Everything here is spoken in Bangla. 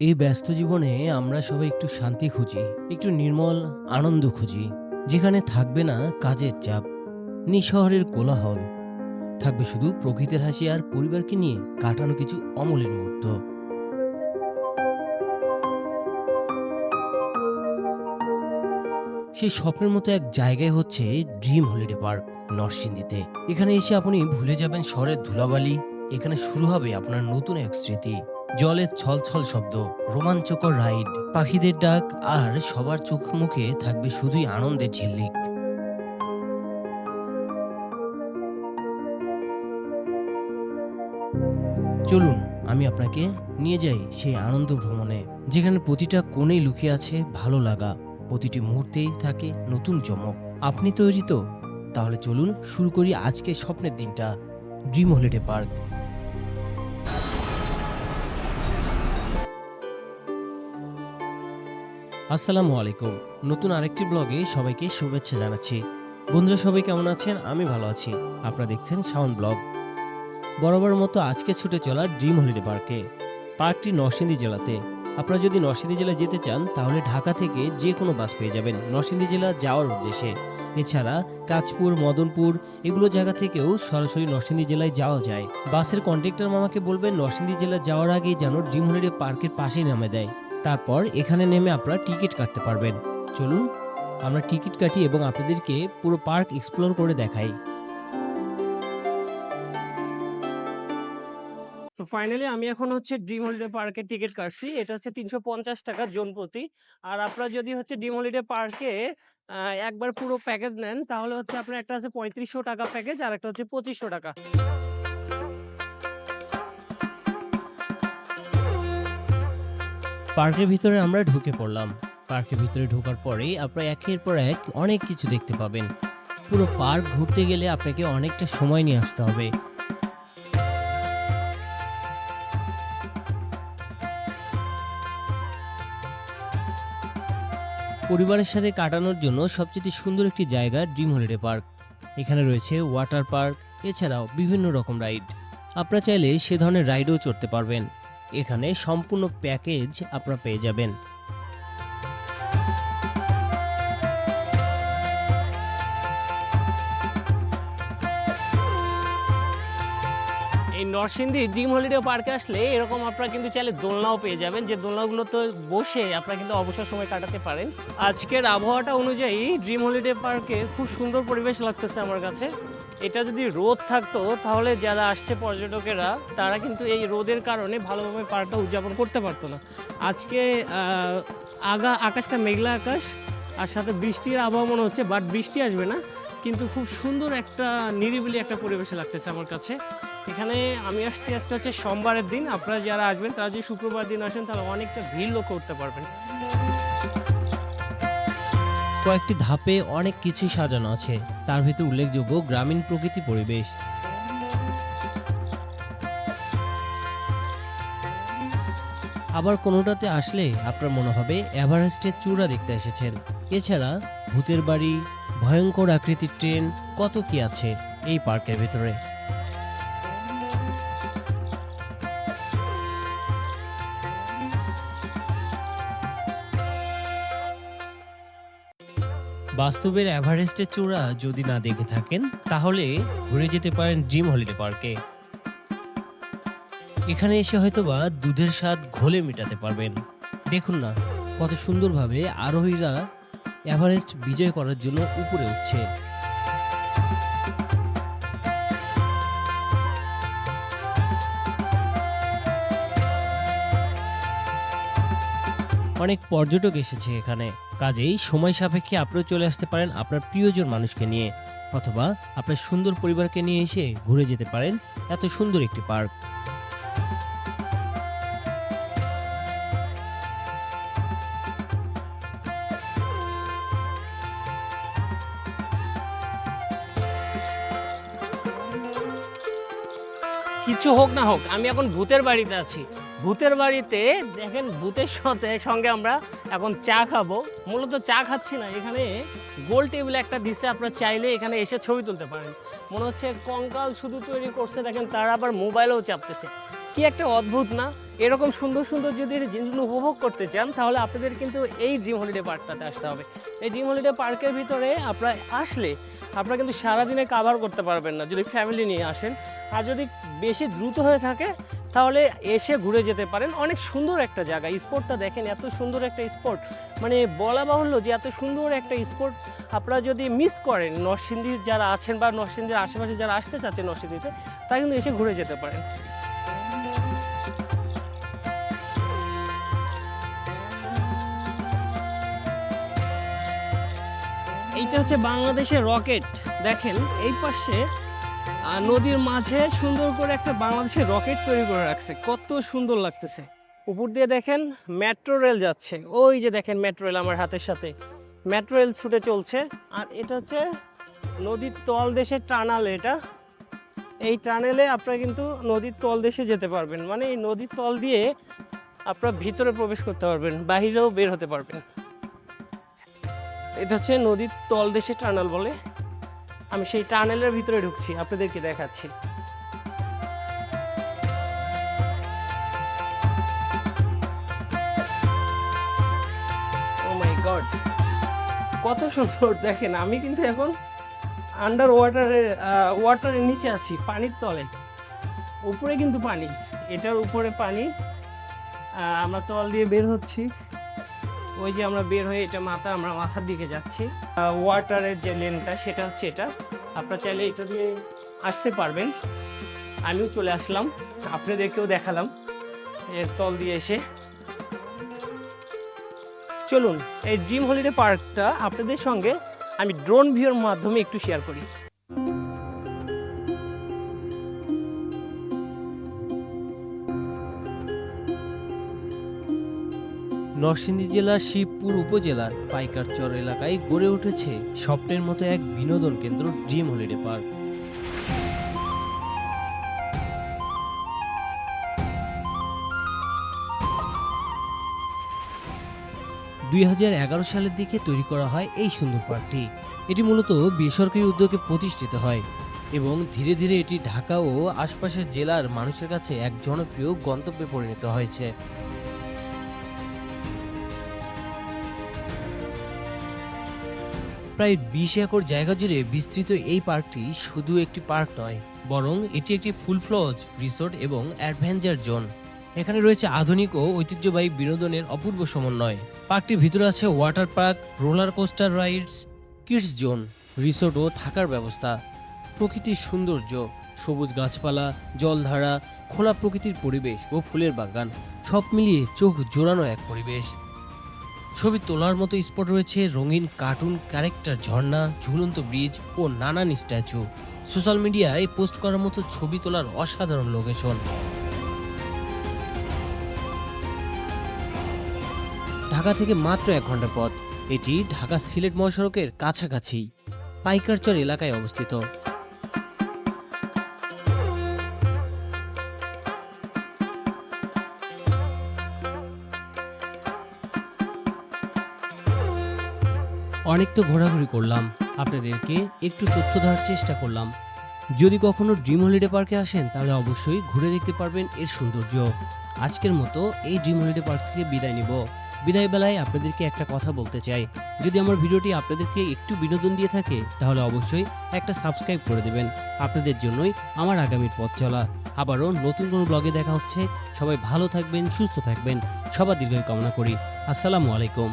এই ব্যস্ত জীবনে আমরা সবাই একটু শান্তি খুঁজি, একটু নির্মল আনন্দ খুঁজি, যেখানে থাকবে না কাজের চাপ নি শহরের কোলাহল, থাকবে শুধু প্রকৃতির হাসি আর পরিবারকে নিয়ে কাটানো কিছু অমলের মুহূর্ত। সেই স্বপ্নের মতো এক জায়গায় হচ্ছে ড্রিম হলিডে পার্ক নরসিংদীতে। এখানে এসে আপনি ভুলে যাবেন শহরের ধুলাবালি, এখানে শুরু হবে আপনার নতুন এক স্মৃতি। জলের ছলছল শব্দ, রোমাঞ্চকর রাইড, পাখিদের ডাক আর সবার চোখ মুখে থাকবে শুধুই আনন্দের ঝিল্লিক। চলুন, আমি আপনাকে নিয়ে যাই সেই আনন্দ ভ্রমণে, যেখানে প্রতিটা কোণেই লুকিয়ে আছে ভালো লাগা, প্রতিটি মুহূর্তেই থাকে নতুন চমক। আপনি তৈরি তো? তাহলে চলুন শুরু করি আজকে স্বপ্নের দিনটা, ড্রিম হলিডে পার্ক। আসসালামু আলাইকুম। নতুন আরেকটি ব্লগে সবাইকে শুভেচ্ছা জানাচ্ছি। বন্ধুরা, সবাই কেমন আছেন? আমি ভালো আছি। আপনারা দেখছেন শাওন ব্লগ। বরাবর মতো আজকে ছুটে চলা ড্রিম হলিডে পার্কে। পার্কটি নরসিংদী জেলাতে। আপনারা যদি নরসিংদী জেলায় যেতে চান, তাহলে ঢাকা থেকে যে কোনো বাস পেয়ে যাবেন নরসিংদী জেলা যাওয়ার উদ্দেশ্যে। এছাড়া কাঁচপুর, মদনপুর এগুলো জায়গা থেকেও সরাসরি নরসিংদী জেলায় যাওয়া যায়। বাসের কন্ট্রাক্টর মামাকে বলবেন, নরসিংদী জেলা যাওয়ার আগে যেন ড্রিম হলিডে পার্কের পাশেই নামে দেয়। তারপর এখানে নেমে আপনারা টিকিট কাটতে পারবেন। চলুন, আমরা টিকিট কাটি এবং আপনাদেরকে পুরো পার্ক এক্সপ্লোর করে দেখাই। তো ফাইনালি আমি এখন হচ্ছে ড্রিম হলিডে পার্কের টিকিট কাটছি। এটা হচ্ছে তিনশো পঞ্চাশ টাকা জন প্রতি। আর আপনারা যদি হচ্ছে ড্রিম হলিডে পার্কে একবার পুরো প্যাকেজ নেন, তাহলে হচ্ছে আপনার একটা আছে পঁয়ত্রিশশো টাকা প্যাকেজ আর একটা হচ্ছে পঁচিশশো টাকা। পার্কের ভিতরে আমরা ঢুকে পড়লাম। পার্কের ভিতরে ঢোকার পরেই আপনারা একের পর এক অনেক কিছু দেখতে পাবেন। পুরো পার্ক ঘুরতে গেলে আপনাকে অনেকটা সময় নিয়ে আসতে হবে। পরিবারের সাথে কাটানোর জন্য সবচেয়ে সুন্দর একটি জায়গা ড্রিম হলিডে পার্ক। এখানে রয়েছে ওয়াটার পার্ক, এছাড়াও বিভিন্ন রকম রাইড। আপনারা চাইলে সে ধরনের রাইডও চড়তে পারবেন। এখানে সম্পূর্ণ প্যাকেজ আপনারা পেয়ে যাবেন। এই নরসিংদী ড্রিম হলিডে পার্কে আসলে এরকম আপনারা কিন্তু চাইলে দোলনাও পেয়ে যাবেন। যে দোলনাগুলো তো বসে আপনারা কিন্তু অবসর সময় কাটাতে পারেন। আজকের আবহাওয়াটা অনুযায়ী ড্রিম হলিডে পার্কে খুব সুন্দর পরিবেশ লাগতেছে আমার কাছে। এটা যদি রোদ থাকতো, তাহলে যারা আসছে পর্যটকেরা, তারা কিন্তু এই রোদের কারণে ভালোভাবে পার্কটা উদযাপন করতে পারতো না। আজকে আগা আকাশটা মেঘলা আকাশ, আর সাথে বৃষ্টির আবহাওয়া মনে হচ্ছে বাট বৃষ্টি আসবে না। কিন্তু খুব সুন্দর একটা নিরিবিলি একটা পরিবেশে লাগতেছে আমার কাছে। এখানে আমি আসছি আজকে হচ্ছে সোমবারের দিন। আপনারা যারা আসবেন, তারা যদি শুক্রবার দিন আসেন, তাহলে অনেকটা ভিড় লক্ষ্য করতে পারবেন। কয়েকটি ধাপে অনেক কিছু সাজানো আছে। তার ভিতর উল্লেখযোগ্য গ্রামীণ প্রকৃতি পরিবেশ। আবার কোনোটাতে আসলে আপনার মনে হবে, এভারেস্টের চূড়া দেখতে এসেছেন। এছাড়া ভূতের বাড়ি ভয়ঙ্কর আকৃতির ট্রেন কত কি আছে এই পার্কের ভিতরে? বাস্তবের এভারেস্টের চূড়া যদি না দেখে থাকেন, তাহলে ঘুরে যেতে পারেন ড্রিম হলিডে পার্কে। এখানে এসে হয়তোবা দুধের স্বাদ ঘোলে মেটাতে পারবেন। দেখুন না, কত সুন্দরভাবে আরোহীরা এভারেস্ট বিজয় করার জন্য উপরে উঠছে। অনেক পর্যটক এসেছে এখানে। কাজেই সময় সাপেক্ষে আপনিও চলে আসতে পারেন আপনার প্রিয়জন মানুষকে নিয়ে। অথবা আপনার সুন্দর পরিবারকে নিয়ে এসে ঘুরে যেতে পারেন। এত সুন্দর একটি পার্ক। কিছু হোক না হোক, আমি এখন ভূতের বাড়িতে আছি। ভূতের বাড়িতে, দেখেন, ভূতের সাথে সঙ্গে আমরা এখন চা খাব। মূলত চা খাচ্ছি না, এখানে গোল টেবিল একটা দিছে, আপনারা চাইলে এখানে এসে ছবি তুলতে পারেন। মনে হচ্ছে কঙ্কাল শুধু তৈরি করছে, দেখেন, তারা আবার মোবাইলেও চাপতেছে। কি একটা অদ্ভুত না? এরকম সুন্দর সুন্দর যদি জিনিসগুলো উপভোগ করতে চান, তাহলে আপনাদের কিন্তু এই ড্রিম হলিডে পার্কটাতে আসতে হবে। এই ড্রিম হলিডে পার্কের ভিতরে আপনারা আসলে আপনারা কিন্তু সারাদিনে কাভার করতে পারবেন না, যদি ফ্যামিলি নিয়ে আসেন। আর যদি বেশি দ্রুত হয়ে থাকে, তাহলে এসে ঘুরে যেতে পারেন। অনেক সুন্দর একটা জায়গা। স্পোর্টটা দেখেন, এত সুন্দর একটা স্পোর্ট মানে বলা বাহুল্য যে এত সুন্দর একটা স্পোর্ট আপনারা যদি মিস করেন, নরসিংদীর যারা আছেন বা নরসিংদীর আশেপাশে যারা আসতে চাচ্ছেন নরসিংদীতে, তারা কিন্তু এসে ঘুরে যেতে পারেন। এইটা হচ্ছে বাংলাদেশের রকেট। দেখেন, এই পাশে নদীর মাঝে সুন্দর করে একটা বাংলাদেশের রকেট তৈরি করে রাখছে। কত সুন্দর লাগতেছে। উপর দিয়ে দেখেন, মেট্রো রেল যাচ্ছে। ওই যে দেখেন, মেট্রো রেল আমার হাতের সাথে। মেট্রো রেল ছুটে চলছে। আর এটা হচ্ছে নদীর তল দেশের টানাল এটা। এই টানেলে আপনারা কিন্তু নদীর তল দেশে যেতে পারবেন। মানে এই নদীর তল দিয়ে আপনারা ভিতরে প্রবেশ করতে পারবেন, বাহিরেও বের হতে পারবেন। এটা হচ্ছে নদীর তল দেশে টানেল বলে। আমি সেই টানেলের ভিতরে ঢুকছি, আপনাদেরকে দেখাচ্ছি। গড কত সুন্দর, দেখেন, আমি কিন্তু এখন আন্ডার ওয়াটারে ওয়াটারের নিচে আছি, পানির তলে। উপরে কিন্তু পানি, এটার উপরে পানি। আমরা তল দিয়ে বের হচ্ছি। ওই যে আমরা বের হয়ে এটা মাথা, আমরা মাথার দিকে যাচ্ছি। ওয়াটারের যে লেনটা সেটা হচ্ছে এটা। আপনারা চাইলে এটা দিয়ে আসতে পারবেন। আমিও চলে আসলাম। আপনাদেরকেও দেখালাম। এর তল দিয়ে এসে। চলুন, এই ড্রিম হলিডে পার্কটা আপনাদের সঙ্গে আমি ড্রোন ভিউর মাধ্যমে একটু শেয়ার করি। নরসিংদী জেলার শিবপুর উপজেলার পাইকারচর এলাকায় গড়ে উঠেছে স্বপ্নের মতো এক বিনোদন কেন্দ্র ড্রিম হলিডে পার্ক। দুই হাজার এগারো সালের দিকে তৈরি করা হয় এই সুন্দর পার্কটি। এটি মূলত বেসরকারি উদ্যোগে প্রতিষ্ঠিত হয় এবং ধীরে ধীরে এটি ঢাকা ও আশপাশের জেলার মানুষের কাছে এক জনপ্রিয় গন্তব্যে পরিণত হয়েছে। প্রায় বিশ একর জায়গা জুড়ে বিস্তৃত এই পার্কটি শুধু একটি পার্ক নয়, বরং এটি একটি ফুল ফ্লজ রিসোর্ট এবং অ্যাডভেঞ্চার জোন। এখানে রয়েছে আধুনিক ও ঐতিহ্যবাহী বিনোদনের অপূর্ব সমন্বয়। পার্কটির ভিতরে আছে water park, roller coaster rides, kids zone, resort ও থাকার ব্যবস্থা। প্রকৃতির সৌন্দর্য, সবুজ গাছপালা, জলধারা, খোলা প্রকৃতির পরিবেশ ও ফুলের বাগান, সব মিলিয়ে চোখ জোড়ানো এক পরিবেশ। ছবি তোলার মতো স্পট রয়েছে রঙিন কার্টুন ক্যারেক্টার ঝর্ণা, ঝুলন্ত ব্রিজ ও নানান স্ট্যাচু সোশ্যাল মিডিয়ায় পোস্ট করার মতো ছবি তোলার অসাধারণ লোকেশন ঢাকা থেকে মাত্র এক ঘণ্টা পথ। এটি ঢাকা সিলেট মহাসড়কের কাছাকাছি, পাইকারচর এলাকায় অবস্থিত। অনেক তো ঘোরাঘুরি করলাম, আপনাদেরকে একটু তথ্য দেওয়ার চেষ্টা করলাম। যদি কখনো ড্রিম হলিডে পার্কে আসেন, তাহলে অবশ্যই ঘুরে দেখতে পারবেন এর সৌন্দর্য। আজকের মতো এই ড্রিম হলিডে পার্ক থেকে বিদায় নিব। বিদায় বেলায় আপনাদেরকে একটা কথা বলতে চাই। যদি আমার ভিডিওটি আপনাদেরকে একটু বিনোদন দিয়ে থাকে, তাহলে অবশ্যই একটা সাবস্ক্রাইব করে দেবেন। আপনাদের জন্যই আমার আগামীর পথ চলা। আবারও নতুন কোনো ব্লগে দেখা হচ্ছে। সবাই ভালো থাকবেন, সুস্থ থাকবেন। সবার দীর্ঘ কামনা করি। আসসালামু আলাইকুম।